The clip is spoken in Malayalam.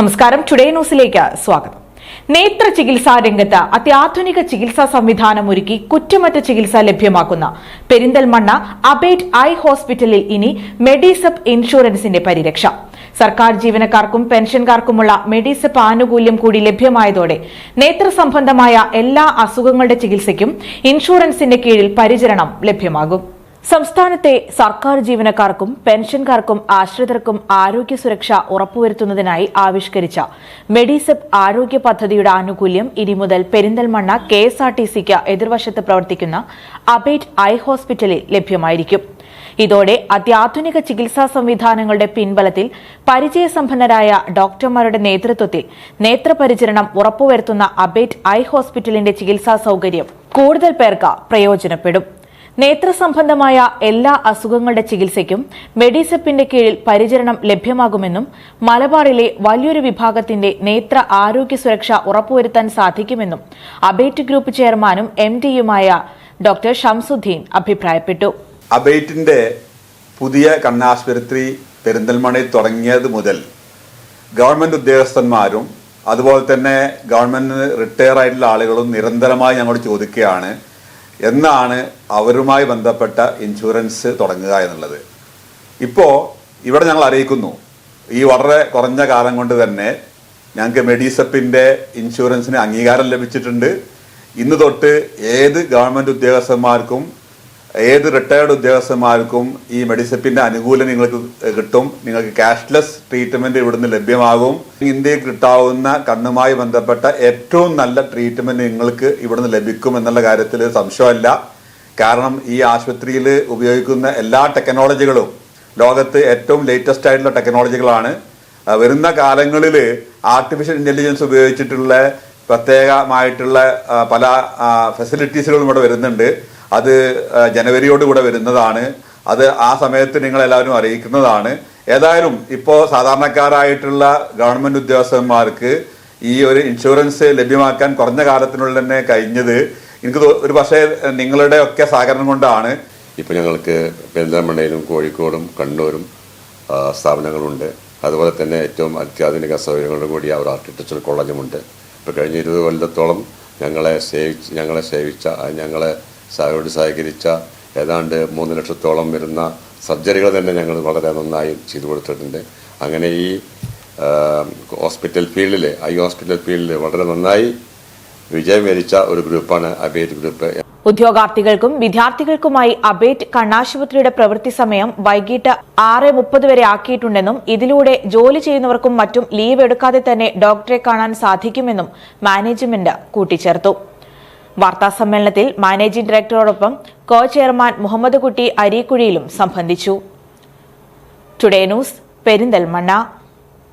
നമസ്കാരം. ടുഡേ ന്യൂസിലേക്ക് സ്വാഗതം. നേത്ര ചികിത്സാ രംഗത്ത് അത്യാധുനിക ചികിത്സാ സംവിധാനം ഒരുക്കി കുറ്റമറ്റ ചികിത്സ ലഭ്യമാക്കുന്ന പെരിന്തൽമണ്ണ അബേറ്റ് ഐ ഹോസ്പിറ്റലിൽ ഇനി മെഡിസെപ് ഇൻഷുറൻസിന്റെ പരിരക്ഷ. സർക്കാർ ജീവനക്കാർക്കും പെൻഷൻകാർക്കുമുള്ള മെഡിസെപ് ആനുകൂല്യം കൂടി ലഭ്യമായതോടെ നേത്ര സംബന്ധമായ എല്ലാ അസുഖങ്ങളുടെ ചികിത്സയ്ക്കും ഇൻഷുറൻസിന്റെ കീഴിൽ പരിചരണം ലഭ്യമാകും. സംസ്ഥാനത്തെ സർക്കാർ ജീവനക്കാർക്കും പെൻഷൻകാർക്കും ആശ്രിതർക്കും ആരോഗ്യ സുരക്ഷ ഉറപ്പുവരുത്തുന്നതിനായി ആവിഷ്കരിച്ച മെഡിസെപ് ആരോഗ്യ പദ്ധതിയുടെ ആനുകൂല്യം ഇനി മുതൽ Perinthalmanna K S R T സിക്ക് എതിർവശത്ത് പ്രവർത്തിക്കുന്ന അബേറ്റ് ഐ ഹോസ്പിറ്റലിൽ ലഭ്യമായിരിക്കും. ഇതോടെ അത്യാധുനിക ചികിത്സാ സംവിധാനങ്ങളുടെ പിൻബലത്തിൽ പരിചയസമ്പന്നരായ ഡോക്ടർമാരുടെ നേതൃത്വത്തിൽ നേത്രപരിചരണം ഉറപ്പുവരുത്തുന്ന അബേറ്റ് ഐ ഹോസ്പിറ്റലിന്റെ ചികിത്സാ സൌകര്യം കൂടുതൽ പേർക്ക് പ്രയോജനപ്പെടും. നേത്രസംബന്ധമായ എല്ലാ അസുഖങ്ങളുടെ ചികിത്സയ്ക്കും മെഡിസെപ്പിന്റെ കീഴിൽ പരിചരണം ലഭ്യമാകുമെന്നും മലബാറിലെ വലിയൊരു വിഭാഗത്തിന്റെ നേത്ര ആരോഗ്യ സുരക്ഷ ഉറപ്പുവരുത്താൻ സാധിക്കുമെന്നും അബേറ്റ് ഗ്രൂപ്പ് ചെയർമാനും എം ഡിയുമായ ഡോക്ടർ ഷംസുദ്ദീൻ അഭിപ്രായപ്പെട്ടു. അബേറ്റിന്റെ പുതിയ കണ്ണാശുപത്രി പെരിന്തൽമണയിൽ തുടങ്ങിയത് മുതൽ ഗവൺമെന്റ് ഉദ്യോഗസ്ഥന്മാരും അതുപോലെ തന്നെ ഗവൺമെന്റിന് റിട്ടയർ ആയിട്ടുള്ള ആളുകളും നിരന്തരമായി ഞങ്ങളോട് ചോദിക്കുകയാണ്. എന്നാണ് അവരുമായി ബന്ധപ്പെട്ട ഇൻഷുറൻസ് തുടങ്ങുക എന്നുള്ളത്. ഇപ്പോൾ ഇവിടെ ഞങ്ങൾ അറിയിക്കുന്നു ഈ വളരെ കുറഞ്ഞ കാലം കൊണ്ട് തന്നെ ഞങ്ങൾക്ക് മെഡിസപ്പിന്റെ ഇൻഷുറൻസിന് അംഗീകാരം ലഭിച്ചിട്ടുണ്ട്. ഇന്ന് തൊട്ട് ഏത് ഗവൺമെന്റ് ഉദ്യോഗസ്ഥന്മാർക്കും ഏത് റിട്ടയർഡ് ഉദ്യോഗസ്ഥന്മാർക്കും ഈ മെഡിസെപ്പിന്റെ അനുകൂലം നിങ്ങൾക്ക് കിട്ടും. നിങ്ങൾക്ക് ക്യാഷ്ലെസ് ട്രീറ്റ്മെന്റ് ഇവിടുന്ന് ലഭ്യമാകും. ഇന്ത്യയിൽ കിട്ടാവുന്ന കണ്ണുമായി ബന്ധപ്പെട്ട ഏറ്റവും നല്ല ട്രീറ്റ്മെന്റ് നിങ്ങൾക്ക് ഇവിടുന്ന് ലഭിക്കും എന്നുള്ള കാര്യത്തിൽ സംശയമല്ല. കാരണം ഈ ആശുപത്രിയിൽ ഉപയോഗിക്കുന്ന എല്ലാ ടെക്നോളജികളും ലോകത്ത് ഏറ്റവും ലേറ്റസ്റ്റ് ആയിട്ടുള്ള ടെക്നോളജികളാണ് വരുന്ന കാലങ്ങളിൽ ആർട്ടിഫിഷ്യൽ ഇന്റലിജൻസ് ഉപയോഗിച്ചിട്ടുള്ള പ്രത്യേകമായിട്ടുള്ള പല ഫെസിലിറ്റീസുകളും ഇവിടെ വരുന്നുണ്ട്. അത് ജനുവരിയോടുകൂടെ ജനുവരിയോട് കൂടെ വരുന്നതാണ്. അത് ആ സമയത്ത് നിങ്ങൾ എല്ലാവരും അറിയിക്കുന്നതാണ്. ഏതായാലും ഇപ്പോൾ സാധാരണക്കാരായിട്ടുള്ള ഗവൺമെന്റ് ഉദ്യോഗസ്ഥന്മാർക്ക് ഈ ഒരു ഇൻഷുറൻസ് ലഭ്യമാക്കാൻ കുറഞ്ഞ കാലത്തിനുള്ളിൽ തന്നെ കഴിഞ്ഞത്. എനിക്ക് ഒരു പക്ഷേ നിങ്ങളുടെ ഒക്കെ സഹകരണം കൊണ്ടാണ്. ഇപ്പൊ ഞങ്ങൾക്ക് പെരിന്തൽമണ്ണയിലും കോഴിക്കോടും കണ്ണൂരും സ്ഥാപനങ്ങളുണ്ട്. അതുപോലെ തന്നെ ഏറ്റവും അത്യാധുനിക സൗകര്യങ്ങളോട് കൂടിയ ഒരു ആർക്കിടെക്ചർ കോളേജുമുണ്ട് ഇപ്പോൾ കഴിഞ്ഞ ഇരുപത് കൊല്ലത്തോളം ഞങ്ങളെ സേവിച്ച് ഞങ്ങളെ സേവിച്ച ഞങ്ങളെ സഹയോട് സഹകരിച്ച ഏതാണ്ട് മൂന്ന് ലക്ഷത്തോളം വരുന്ന സർജറികൾ തന്നെ ഞങ്ങൾ വളരെ നന്നായി ചെയ്തു കൊടുത്തിട്ടുണ്ട്. അങ്ങനെ ഈ ഹോസ്പിറ്റൽ ഫീൽഡിൽ ഐ ഹോസ്പിറ്റൽ ഫീൽഡിൽ വളരെ നന്നായി വിജയം വരിച്ച ഒരു ഗ്രൂപ്പാണ് അബേറ്റ് ഗ്രൂപ്പ്. ഉദ്യോഗാർത്ഥികൾക്കും വിദ്യാർത്ഥികൾക്കുമായി അബേറ്റ് കണ്ണാശുപത്രിയുടെ പ്രവൃത്തി സമയം വൈകിട്ട് ആറ് മുപ്പത് വരെ ആക്കിയിട്ടുണ്ടെന്നും ഇതിലൂടെ ജോലി ചെയ്യുന്നവർക്കും മറ്റും ലീവ് എടുക്കാതെ തന്നെ ഡോക്ടറെ കാണാൻ സാധിക്കുമെന്നും മാനേജ്മെന്റ് കൂട്ടിച്ചേർത്തു. വാർത്താസമ്മേളനത്തിൽ മാനേജിംഗ് ഡയറക്ടറോടൊപ്പം കോ ചെയർമാൻ മുഹമ്മദ് കുട്ടി അരീക്കുഴിയിലും സംബന്ധിച്ചു. Today news Perinthalmanna.